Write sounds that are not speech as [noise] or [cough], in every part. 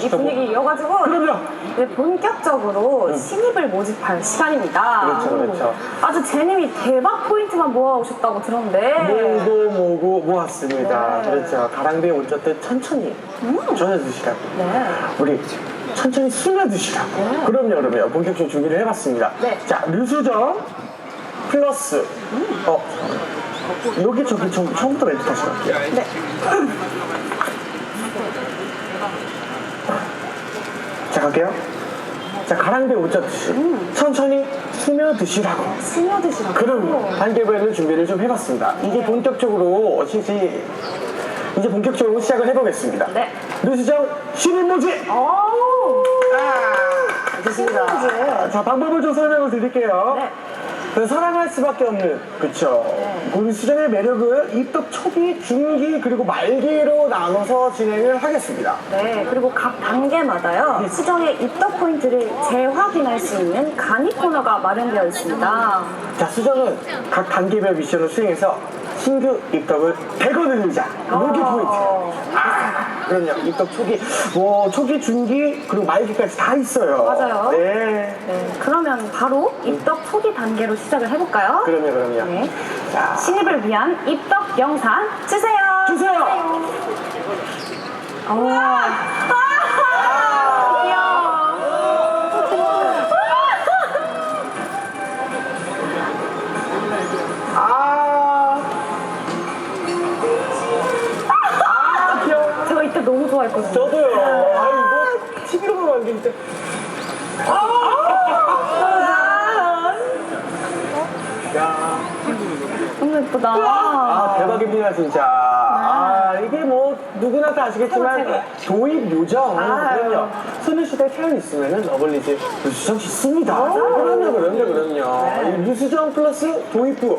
이 분위기여가지고 그럼요. 네, 본격적으로 신입을 모집할 시간입니다. 그렇죠, 그렇죠. 아주 제님이 대박 포인트만 모아오셨다고 들었는데 모고 모고 모았습니다. 네. 그렇죠. 가랑비에 얹었듯 천천히 전해 주시라고. 네. 우리 천천히 스며드시라고. 그럼요, 그럼요. 본격적으로 준비를 해봤습니다. 네. 자, 류수정 플러스. 어, 여기 저기 처음, 처음부터 멘트 다시 갈게요. 네. [laughs] 자, 갈게요. 자, 가랑비에 얹었듯이 천천히 스며드시라고. 스며드시라고. 그럼 단계별로 준비를 좀 해봤습니다. 이제 본격적으로 시시 이제 본격적으로 시작을 해보겠습니다. 네. 류수정 신인 모집. 오! 아, 좋습니다. 자, 방법을 좀 설명을 드릴게요. 네. 그 사랑할 수밖에 없는, 그쵸. 우리 수정의 매력은 입덕 초기, 중기, 그리고 말기로 나눠서 진행을 하겠습니다. 네, 그리고 각 단계마다요, 수정의 입덕 포인트를 재확인할 수 있는 간이 코너가 마련되어 있습니다. 자, 수정은 각 단계별 미션을 수행해서 신규 입덕을 100원 늘리자. 어. 포인트. 아, 그럼요. 입덕 초기, 뭐, 초기, 중기, 그리고 말기까지 다 있어요. 맞아요. 네. 네, 그러면 바로 입덕 초기 단계로 시작을 해볼까요? 그럼요, 그럼요. 네. 자, 신입을 위한 입덕 영상 주세요! 주세요! 오. 너무 좋아했거든요. 저도요. 아니, 뭐, TV로만 만든 진짜. 야. 너무 예쁘다. 아, 대박입니다, 진짜. 아, 이게 뭐, 누구나 다 아시겠지만, 도입 요정. 아유. 그럼요. 소녀시대 태연 있으면은 러블리즈 류수정 씨 씁니다. 그럼요, 그럼요, 그럼요. 이 류수정 플러스 도입부.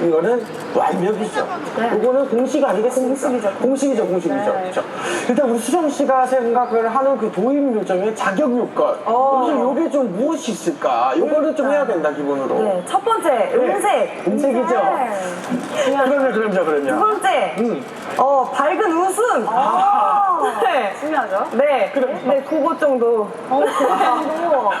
이거는 완벽이죠. 네. 이거는 공식 아니겠습니까? 공식이죠. 공식이죠, 공식이죠. 네. 그렇죠. 일단 우리 수정 씨가 생각을 하는 그 도입 요정의 자격 요건. 어. 그래서 요게 좀 무엇이 있을까? 요거를 좀 해야 된다, 기본으로. 네, 첫 번째, 음색. 음색이죠. 중요하죠. 그럼요, 그럼요, 두 그럼요. 번째, 음. 어, 밝은 웃음. 네. 중요하죠? 네. 네, 그거 정도. 어.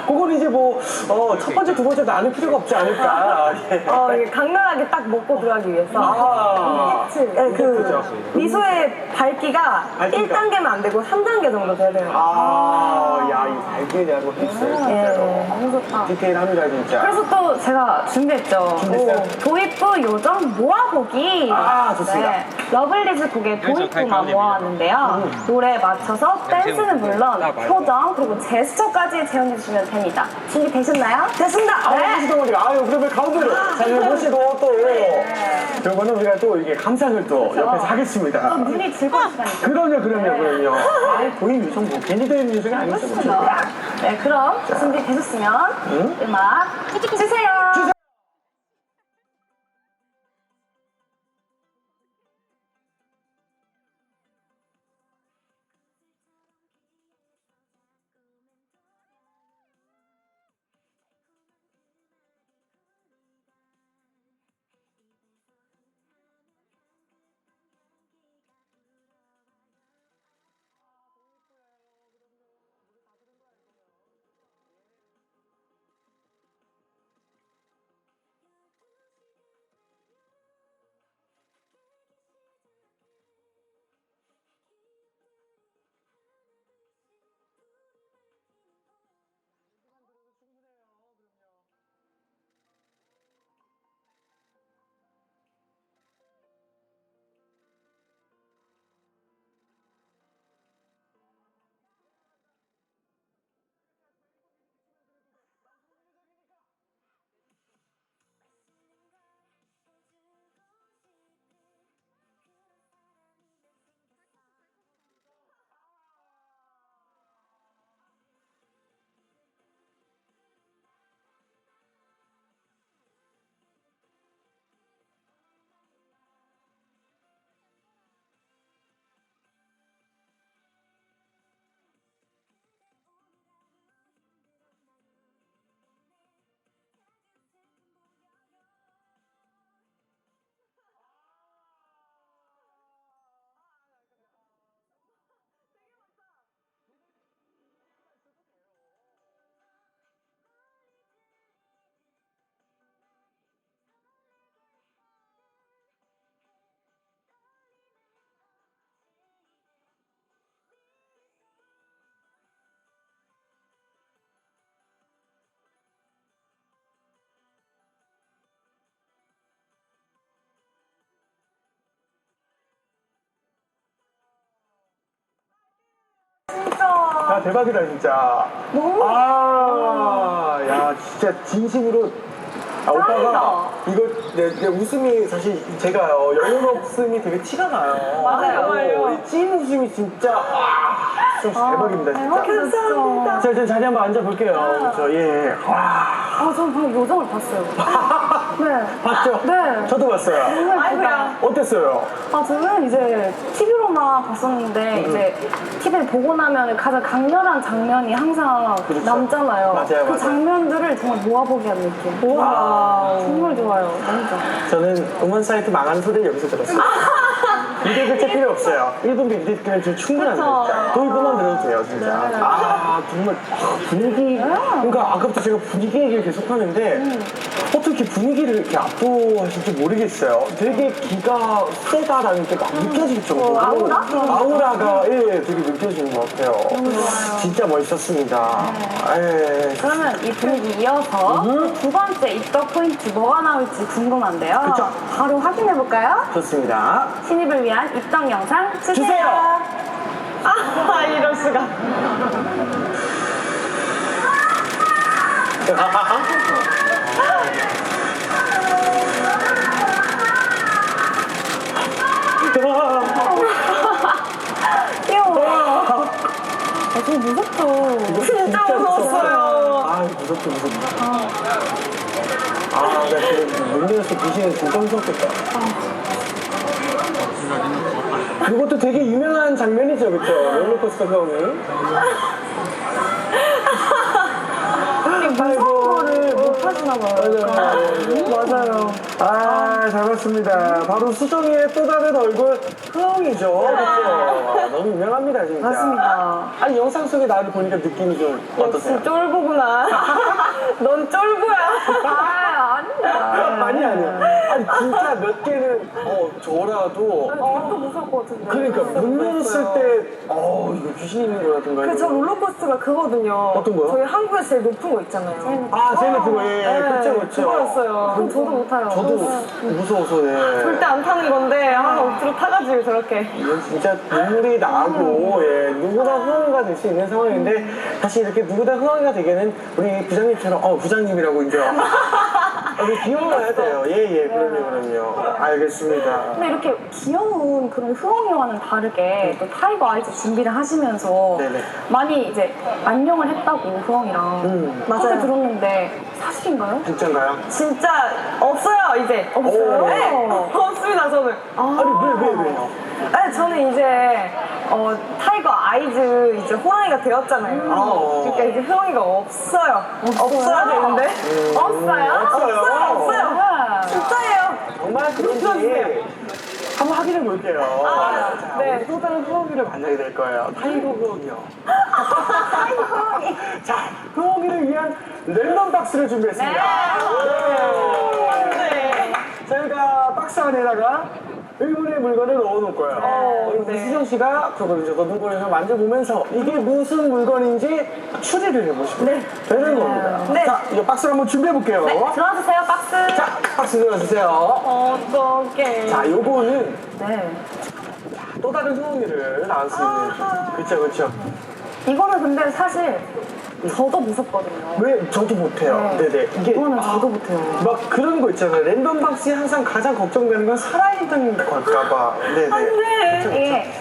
그건 이제 뭐, 어, 첫 번째, 두 번째도 아는 필요가 없지 않을까. 예. 어, 이게 강렬하게 딱 먹고 들어가기 위해서. 아. 네, 그, 그죠. 미소의 밝기가 밝기가. 1단계면 안 되고 3단계 정도 돼야 돼요. 아, 야, 이 밝기에 대한 거 했어요, 진짜로. 예, 너무 좋다. 디테일합니다, 진짜. 그래서 또 제가 준비했죠. 준비했어요? 오, 도입부 요정 모아보기. 네. 아, 좋습니다. 러블리즈 곡의 도입부만 모아왔는데요. 노래에 맞춰서 댄스는 물론 표정 그리고 제스처까지 재현해주시면 됩니다. 준비되셨나요? 됐습니다. 아, 네. 모시도 우리가, 아유, 그러면 가운데로. 자, 이거 모시고 또. 요거는 우리가 또 이게 감상을 또 옆에서 또 하겠습니다. 눈이 시간이죠. 그럼요, 그럼요, 그럼요. 아, 도입 요정 뭐, 괜히 도입 요정이 아니죠. 뭐. 네, 그럼 준비되셨으면 응? 음악 주세요. 야, 대박이다, 진짜. 너무 아, 야, 진짜 진심으로. 아, 오빠가 이거 내, 내 웃음이 사실 제가요 영혼 없음이 되게 티가 나요. 맞아요. 오, 이찐 웃음이 진짜 아, 진짜 대박입니다 진짜. 감사합니다. 자, 이제 자리 한번 앉아볼게요. 그렇죠, 예. 와, 아, 저는 방금 요정을 봤어요. [laughs] 네. 봤죠? 네. 저도 봤어요. 아이고야. 어땠어요? 아, 저는 이제 TV로만 봤었는데, 이제 TV를 보고 나면 가장 강렬한 장면이 항상 그렇죠. 남잖아요. 맞아요, 그 맞아요. 장면들을 정말 모아보게 한 느낌. 와. 정말 좋아요. 너무 좋아. 저는 음원 사이트 망하는 소리를 여기서 들었어요. [laughs] 미디어 교체 필요 없어요. 1분 미디어 교체는 지금 충분합니다. 진짜. 도입부만 들어도 돼요, 진짜. 아, 정말 아, 분위기. 그러니까 아까부터 제가 분위기 얘기를 계속 하는데 어떻게 분위기를 이렇게 압도하실지 모르겠어요. 되게 기가 세다라는 게막 느껴질 정도로. 아우라? 아우라 가 예, 되게 느껴지는 것 같아요. 진짜 멋있었습니다. 예. 그러면 이 분위기 이어서 두 번째 입덕 포인트 뭐가 나올지 궁금한데요. 그쵸. 바로 확인해 볼까요? 좋습니다. 신입을 위한 입덕 영상 주세요. 주세요. 아, 이럴 수가. [laughs] 아, 무섭다, 무섭다. 아, 나 지금 귀신이 진짜 무섭겠다. 이것도 되게 유명한 장면이죠, 그쵸? 롤러코스터 형이. 무서운 거를 못 하시나 봐요. 맞아요. 아, 잘 봤습니다. 바로 수정이의 또 다른 얼굴, 흐엉이죠. 그쵸? 너무 유명합니다, 진짜. 맞습니다. 아니, 영상 속에 나를 보니까 느낌이 좀 어떠세요? 쫄보구나. [laughs] 넌 쫄보야. 아, 아니다. [laughs] 아니, 아니야. 아니, 진짜 몇 개는, 어, 저라도. 어, 또 무서울 것 같은데. 그러니까 문 열었을 때, 어 이거 귀신 있는 거라든가. 그저 롤러코스터가 그거든요. 어떤 거요? 저희 한국에서 제일 높은 거 있잖아요. 아 제일 높은 거, 예, 예. 네, 그쵸, 그쵸. 그거였어요. 그럼 저도 못 타요. 저도 무서워서, 예. 절대 안 타는 건데 하나 억지로 타가지고 저렇게. 이건 진짜 눈물이 나고, 예. 누구나 후원가 될 수 있는 상황인데, 사실 이렇게 누구나 후원가 되기에는 우리 부장님처럼, 어, 부장님이라고 이제. 아, 우리 귀여워야 돼요. 예, 예, 그럼요, 그럼요. 알겠습니다. 근데 이렇게 귀여운 그런 흐엉이와는 다르게 또 타이거 아이즈 준비를 하시면서 네네. 많이 이제 안녕을 했다고 흐엉이랑 음. 그렇게 맞아요. 들었는데 사실인가요? 진짜인가요? 진짜 없어요 이제. 없어요? 네, 없습니다 저는. 아니, 왜, 왜, 왜요? 네, 저는 이제 어, 타이거 아이즈 이제 호랑이가 되었잖아요. 어. 그러니까 이제 흐엉이가 없어요. 없어야 되는데. 없어요? 없어요. 없어요. 없어요. 진짜예요. 정말 그런지 한번 확인해 볼게요. 자, 네. 또 다른 후원이를 만나게 될 거예요. 타이거 후원이요. [laughs] 자, 후원이를 위한 랜덤 박스를 준비했습니다. 네. 저희가 박스 안에다가 의문의 물건을 넣어놓을 거예요. 우리 네. 수정 씨가 그거를 이제 눈물에서 만져보면서 이게 무슨 물건인지 추리를 해보시면 되는 겁니다. 네. 자, 이 박스를 한번 준비해 볼게요. 들어주세요 박스. 자, 박스 들어주세요. 어떡해. 자, 요거는 네. 또 다른 수 있는. 그쵸, 그쵸. 이거는 근데 사실 저도 무섭거든요. 왜 저도 못해요. 네, 네. 이게 이거는 아, 저도 못해요. 막 그런 거 있잖아요. 랜덤 박스에 항상 가장 걱정되는 건 살아있는 걸까봐. 네, 네. 이게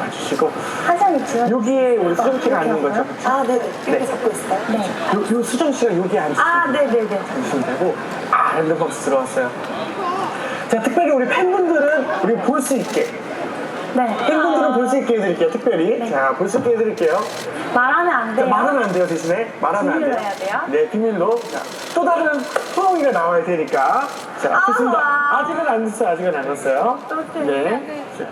봐주시고 한상이 지원. 여기에 우리 수정 씨가 앉는 거죠. 아, 네네. 이렇게 네. 잡고 있어요? 네. 요, 요 수정 씨가 여기 앉으시면 아, 네네네. 되고. 아, 랜덤 박스 들어왔어요. 자, 특별히 우리 팬분들은 우리 볼 수 있게. 네. 팬분들은 볼 수 있게 해드릴게요, 특별히. 자, 볼 수 있게 해드릴게요. 말하면 안 자, 돼요. 말하면 안 돼요, 대신에. 말하면 안 돼요. 비밀로 해야 돼요? 네, 비밀로. 자, 또 다른 호롱이가 나와야 되니까. 자, 좋습니다. 아직은 안 됐어요, 아직은 안 됐어요. 네. 자.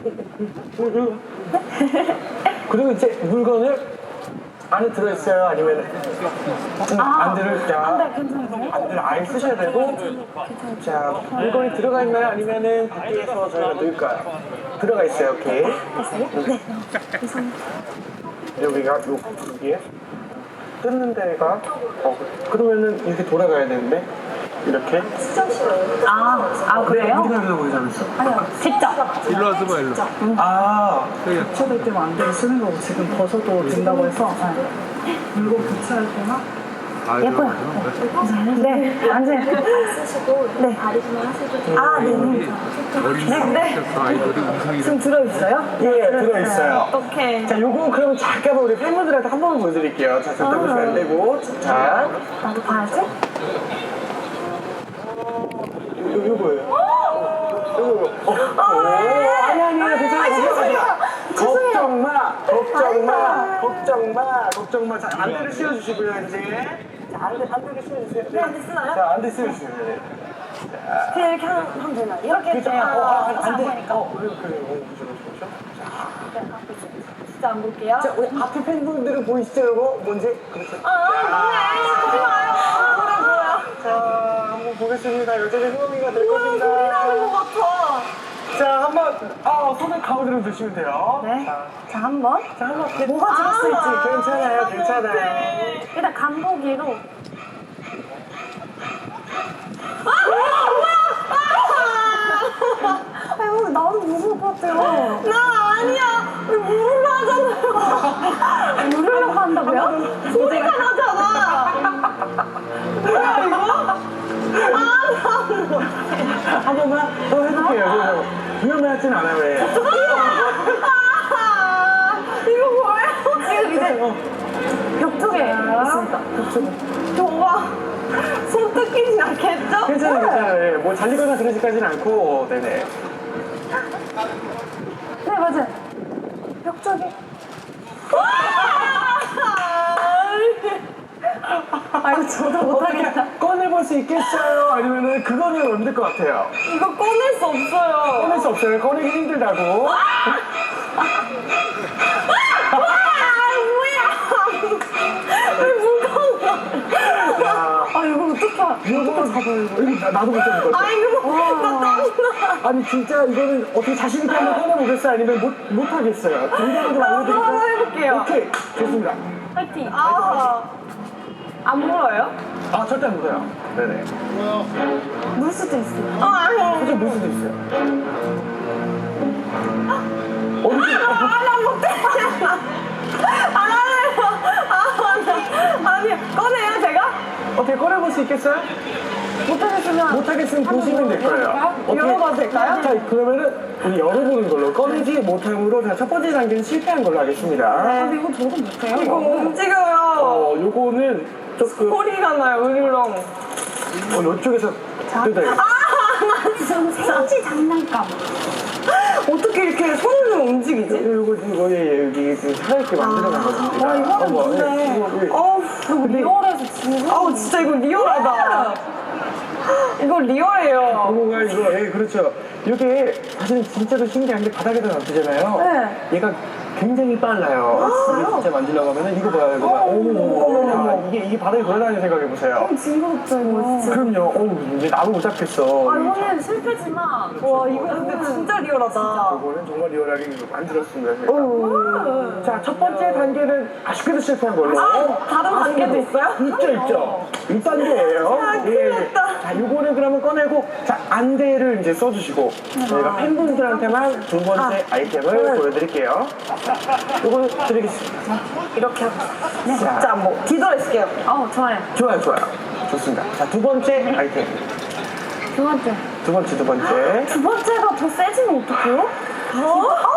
[laughs] 그리고 이제 물건을 안에 들어있어요? 아니면 음, 안 돼, 괜찮아요. 안들 아예 쓰셔야 되고? 자 물건이 들어가 있나요? 아니면은 밖에서 저희가 넣을까요? 들어가 있어요 오케이. 네. 여기가 요 여기에? 뜯는 데가 어 그러면은 이렇게 돌아가야 되는데 이렇게 아, 아 아, 그래요? 어디가 하려고 하지 않았어? 아니요, 직접. 일로 와서 봐 일로 아, 여기 붙여질 때만 안대를 쓰는 거고 지금 벗어도 된다고 해서 물건 교체할 때나 아, 예뻐요. 네, 앉아요. 쓰시고 네. 다리기만 하셔도 돼요. 아, 네. 네, 네. 아이돌이 음성이 지금 들어있어요? 예, 들어있어요. 어떡해 자, 요거 그럼 잠깐만 우리 팬분들한테 한 번만 보여드릴게요. 자, 절대 보시면 안 되고. 자, 나도 봐야지. 요, 요 거예요. 요거, 어, 오, 아니, 아니, 아니, 괜찮아, 괜찮아. 걱정 마, 걱정 마, 걱정 마, 걱정 마. 자, 안대를 씌워주시고요, 이제. 자, 안대, 안대를 씌워주세요. 네, 안대 쓰나요? 자, 안대 씌워주세요. 네. 그냥 이렇게 하면 하면 되나요? 이렇게 그죠? 해요. 어, 아, 안 안대. 보니까. 어, 그래, 그래. 어, 그죠, 그죠, 그죠. 진짜 안 볼게요 자, 우리 앞에 팬분들은 보이시죠, 이거? 뭔지? 그렇죠. 자, 한번 보 겠습니다. 여전히 흐엉이가 될 것입니다. 자, 한 번, 아, 손을 가운데로 드시면 돼요. 네. 자, 자, 한 번. 자, 한 번 뭐가 들었을지 괜찮아요, 괜찮아요. 일단 간보기로. 아유, 나도 무서울 것 같아요. 나 아니야 왜 물을 한 번만 더 해볼게요. 그래서 위험하진 않아요, 왜. 아, 이거 뭐예요? 지금 이제 벽 쪽에 있습니다. 벽 쪽에. 정말 손 뜯기진 않겠죠? 괜찮아요, 괜찮아요. 예, 뭐 잘리거나 그러지까지는 않고, 네네. 네, 맞아요. 벽 쪽에. 아이고, 저도 못하겠다. 꺼내볼 수 있겠어요? 그거는 힘들 것 같아요. 이거 꺼낼 수 없어요 꺼낼 수 없어요. 꺼내기 힘들다고. 야, 아, 이거 어떡해. 이거 잡아요. 이거 나- 나도 못 잡을 것 같아. 아이고 나 땀나 아니 진짜 이거는 어떻게 자신 있게 한번 꺼내보겠어요? 아니면 못, 못 하겠어요? 굉장히 좀 알려드릴까요? 한번 해볼게요. 오케이, 좋습니다. 파이팅. 아, 안 물어요? 아, 절대 안 묻어요. 네네. 물 수도 있어요. 아, 아니요. 사실 물 수도 있어요. 어디 좀, 아, 나 못해. 안 할래요. 아, 나, 아니, 꺼내요, 제가? 어떻게 꺼내볼 수 있겠어요? 못하겠으면. 못하겠으면 보시면 될 거예요. 열어봐도 될까요? 자, 그러면은 우리 열어보는 걸로 꺼내지 못함으로 자, 첫 번째 단계는 실패한 걸로 하겠습니다. 근데 이거 저도 못해요. 이거 움직여요. 어, 요거는 조금 소리가 나요, 으르렁. 어, 요쪽에서 뜯어요. 무슨 생지 장난감. 어떻게 이렇게 손으로 움직이지? 요거 이거 예, 여기 그 살아있게 만들어놨거든요. 와, 이거는 뭔데? 이거, 예. 어우, 그리고 리얼해서 지금. 아우, 진짜 이거 리얼하다. 이거 리얼해요. 고무가 이거 예 그렇죠. 이게 사실은 진짜로 신기한 게 바닥에다 놔두잖아요. 네. 얘가 굉장히 빨라요. 이게 진짜 만지려고 하면은 이거 봐요, 이거 봐요. 어머, 이게 이게 바닥에 걸어다니는 생각해 보세요. 징그럽죠, 이거. 그럼요. 어우 이제 나도 못 잡겠어. 아, 이거는 실패지만. 와, 이거 근데 진짜 리얼하다. 이거는 정말 리얼하게 만들었습니다. 제가. 자, 첫 번째 단계는 아쉽게도 실패한 걸로. 다른 단계도 있어요? 있죠, 있죠. 1단계예요. 아, 큰일 났다. 자, 요거는 그러면 꺼내고, 자, 안대를 이제 써주시고, 저희가 팬분들한테만 두 번째 아 이템을 보여드릴게요. 요거 드리겠습니다. 이렇게 하고. 진짜 뭐, 뒤돌아 있을게요. 어, 좋아요. 좋아요, 좋아요. 좋습니다. 자, 두 번째 아이템. 두 번째. 두 번째, 두 번째. 두 번째가 더 세지면 어떡해요? 어?